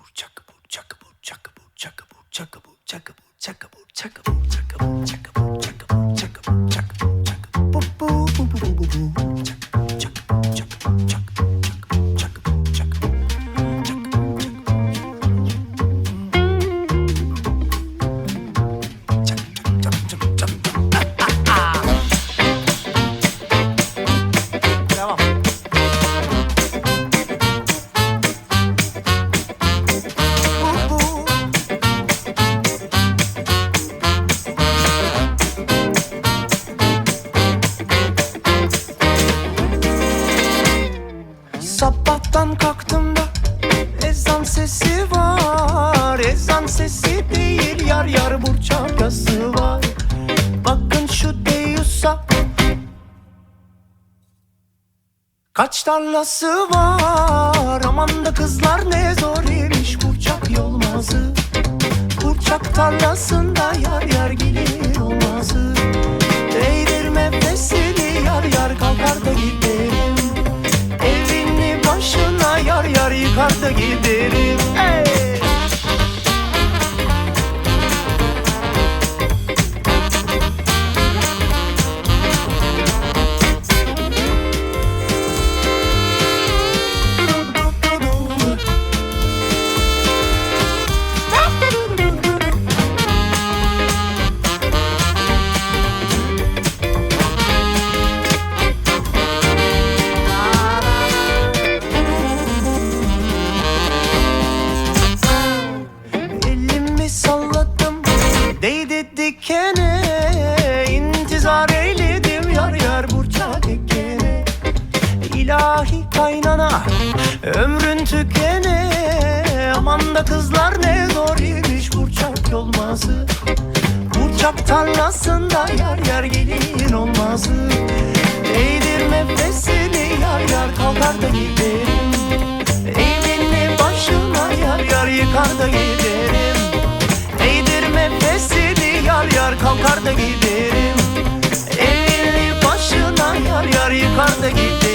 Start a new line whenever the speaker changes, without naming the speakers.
bu çakı bu çakı bu çakı bu çakı bu çakı bu Sabahtan kalktım da ezan sesi var. Ezan sesi değil yar yar burçakası var. Bakın şu deyusa. Kaç tarlası var? Aman da kızlar ne zor imiş Burçak yolmazı. Burçak tarlasında yar yar gelir olmazı. Değdirme fesini yar yar kalkar da giderim giderim Değdi dikene intizar eyledim Yar yar burçak ekene İlahi kaynana Ömrün tükene Aman da kızlar ne zor imiş Burçak yolmazı Burçak tarlasında yar yar gelin olmazı Değdirme fesini yar yar kalkar da giderim. Evini başına yar yar yıkar da giderim kalkar da giderim. Evini başına yar yar yıkar da giderim